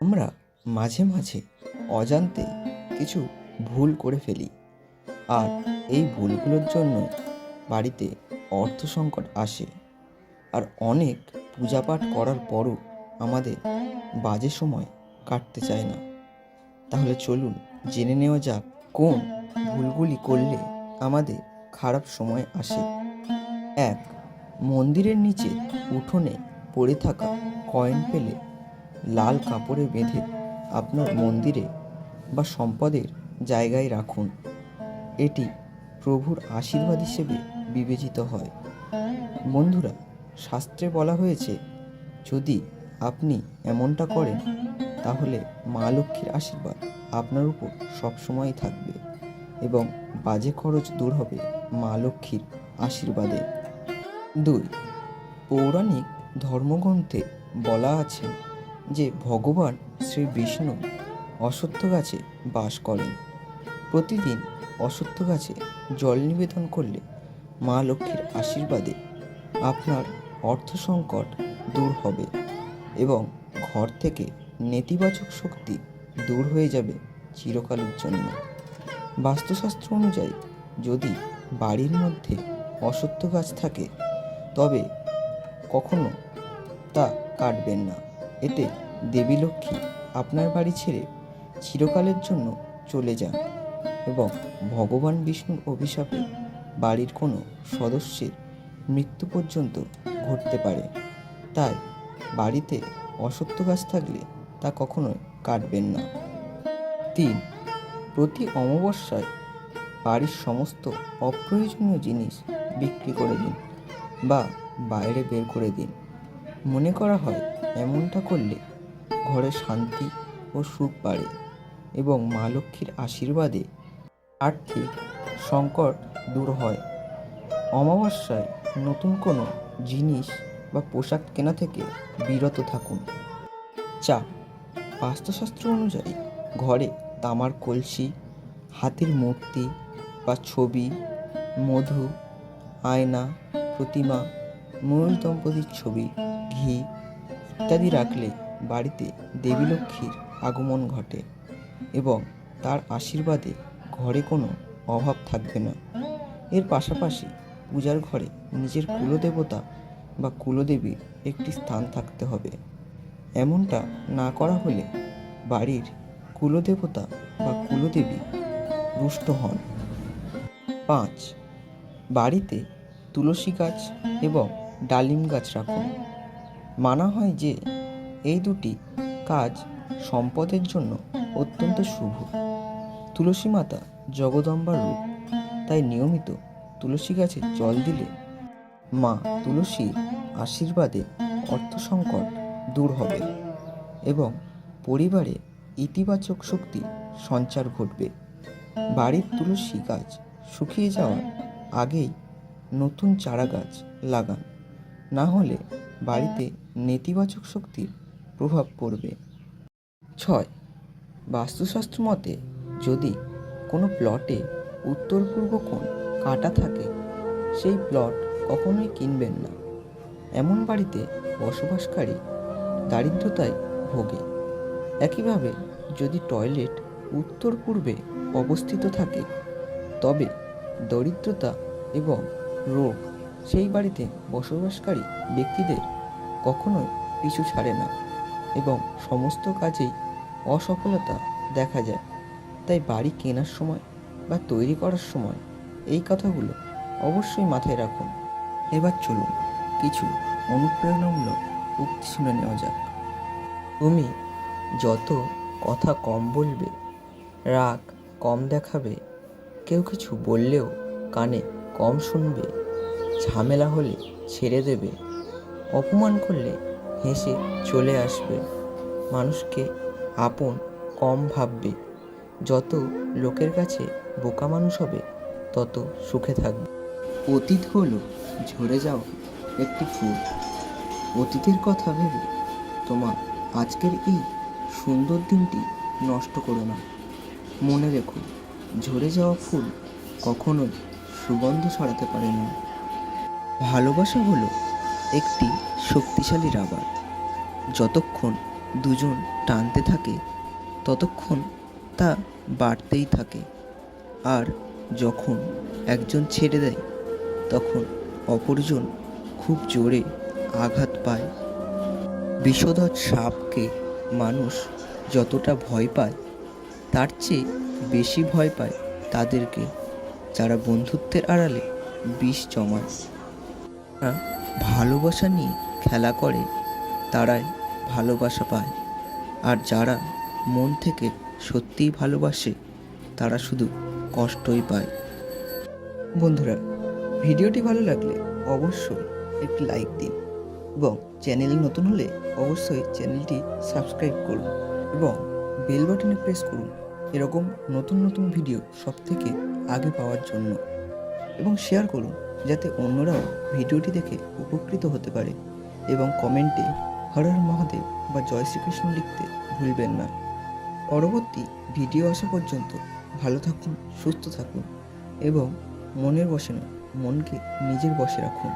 আমরা মাঝে মাঝে অজান্তে কিছু ভুল করে ফেলি। আর এই ভুলগুলোর জন্য বাড়িতে অর্থ সংকট আসে। আর অনেক পূজাপাঠ করার পরও আমাদের বাজে সময় কাটতে চায় না। তাহলে চলুন জেনে নেওয়া যাক কোন ভুলগুলি করলে আমাদের খারাপ সময় আসে। এক, মন্দিরের নিচে উঠোনে পড়ে থাকা কয়েন পেলে লাল কাপড়ে বেঁধে আপনার মন্দিরে বা সম্পদের জায়গায় রাখুন। এটি প্রভুর আশীর্বাদ হিসেবে বিবেচিত হয়। বন্ধুরা, শাস্ত্রে বলা হয়েছে, যদি আপনি এমনটা করেন, তাহলে মা লক্ষ্মীর আশীর্বাদ আপনার উপর সবসময় থাকবে এবং বাজে খরচ দূর হবে মা লক্ষ্মীর আশীর্বাদে। দুই, পৌরাণিক ধর্মগ্রন্থে বলা আছে যে ভগবান শ্রী বিষ্ণু অশ্বত্থ গাছে বাস করেন। প্রতিদিন অশ্বত্থ গাছে জল নিবেদন করলে মা লক্ষ্মীর আশীর্বাদে আপনার অর্থ সংকট দূর হবে এবং ঘর থেকে নেতিবাচক শক্তি দূর হয়ে যাবে চিরকালের জন্য। বাস্তুশাস্ত্র অনুযায়ী যদি বাড়ির মধ্যে অসত্য গাছ থাকে, তবে কখনো তা কাটবেন না। এতে দেবী লক্ষ্মী আপনার বাড়ি ছেড়ে চিরকালের জন্য চলে যান এবং ভগবান বিষ্ণুর অভিশাপে বাড়ির কোনো সদস্যের মৃত্যু পর্যন্ত ঘটতে পারে। তাই বাড়িতে অসত্য গাছ থাকলে তা কখনোই কাটবেন না। তিন, প্রতি অমাবস্যায় বাড়ির সমস্ত অপ্রয়োজনীয় জিনিস বিক্রি করে দিন বা বাইরে বের করে দিন। মনে করা হয় এমনটা করলে ঘরে শান্তি ও সুখ বাড়ে এবং মা লক্ষ্মীর আশীর্বাদে আর্থিক সংকট দূর হয়। অমাবস্যায় নতুন কোনো জিনিস বা পোশাক কেনা থেকে বিরত থাকুন। চার, বাস্তুশাস্ত্র অনুযায়ী ঘরে তামার কলসি, হাতির মূর্তি বা ছবি, মধু, আয়না, প্রতিমা ময়ূর দম্পতির ছবি, ঘি ইত্যাদি রাখলে বাড়িতে দেবী লক্ষ্মীর আগমন ঘটে এবং তার আশীর্বাদে ঘরে কোনো অভাব থাকবে না। এর পাশাপাশি পূজার ঘরে নিজের কুলদেবতা বা কুলদেবীর একটি স্থান থাকতে হবে। এমনটা না করা হলে বাড়ির কুলদেবতা বা কুলদেবী রুষ্ট হন। পাঁচ, বাড়িতে তুলসী গাছ এবং ডালিম গাছ রাখুন। মানা হয় যে এই দুটি কাজ সম্পদের জন্য অত্যন্ত শুভ। তুলসী মাতা জগদম্বার রূপ, তাই নিয়মিত তুলসী গাছে জল দিলে মা তুলসীর আশীর্বাদে অর্থ সংকট দূর হবে এবং পরিবারে ইতিবাচক শক্তি সঞ্চার ঘটবে। বাড়ির তুলসী গাছ শুকিয়ে যাওয়ার আগেই নতুন চারা গাছ লাগান। না হলে বাড়িতে নেতিবাচক শক্তির প্রভাব পড়বে। ছয়, বাস্তুশাস্ত্র মতে যদি কোনো প্লটে উত্তর পূর্ব কোণ কাটা থাকে, সেই প্লট কখনোই কিনবেন না। এমন বাড়িতে বসবাসকারী দারিদ্রতায় ভোগে। একইভাবে যদি টয়লেট উত্তর পূর্বে অবস্থিত থাকে, তবে দরিদ্রতা এবং রোগ সেই বাড়িতে বসবাসকারী ব্যক্তিদের কখনোই পিছু ছাড়ে না এবং সমস্ত কাজেই অসফলতা দেখা যায়। তাই বাড়ি কেনার সময় বা তৈরি করার সময় এই কথাগুলো অবশ্যই মাথায় রাখুন। এবার চলুন কিছু অনুপ্রেরণামূলক উক্তি শুনে নেওয়া যাক। তুমি যত কথা কম বলবে, রাগ কম দেখাবে, কেউ কিছু বললেও কানে কম শুনবে, ঝামেলা হলে ছেড়ে দেবে অপমান করলে হেসে চলে আসবে। মানুষকে আপন কম ভাববে। যত লোকের কাছে বোকা মানুষ হবে, তত সুখে থাকবে। অতীত হলো, ঝরে যাওয়া একটি ফুল। অতীতের কথা ভেবে তোমার আজকের এই সুন্দর দিনটি নষ্ট করো না। মনে রেখো, ঝরে যাওয়া ফুল কখনোই সুগন্ধ ছড়াতে পারে না। ভালোবাসা হলো একটি শক্তিশালী রাবার। যতক্ষণ দুজন টানতে থাকে, ততক্ষণ তা বাড়তেই থাকে। আর যখন একজন ছেড়ে দেয়, তখন অপরজন খুব জোরে আঘাত পায়। বিষধর সাপকে মানুষ যতটা ভয় পায়, তার চেয়ে বেশি ভয় পায় তাদেরকে, যারা বন্ধুত্বের আড়ালে বিষ জমায়। ভালোবাসা নিয়ে খেলা করে, তারাই ভালোবাসা পায়। আর যারা মন থেকে সত্যিই ভালোবাসে, তারা শুধু কষ্টই পায়। বন্ধুরা, ভিডিওটি ভালো লাগলে অবশ্যই একটি লাইক দিন এবং চ্যানেল নতুন হলে অবশ্যই চ্যানেলটি সাবস্ক্রাইব করুন এবং বেল বাটনে প্রেস করুন। এরকম নতুন নতুন ভিডিও সব থেকে আগে পাওয়ার জন্য। এবং শেয়ার করুন। যাতে অন্যরাও ভিডিওটি দেখে উপকৃত হতে পারে এবং কমেন্টে হর হর মহাদেব বা জয় শ্রীকৃষ্ণ লিখতে ভুলবেন না। পরবর্তী ভিডিও আসা পর্যন্ত ভালো থাকুন, সুস্থ থাকুন এবং মনের বসে না, মনকে নিজের বসে রাখুন।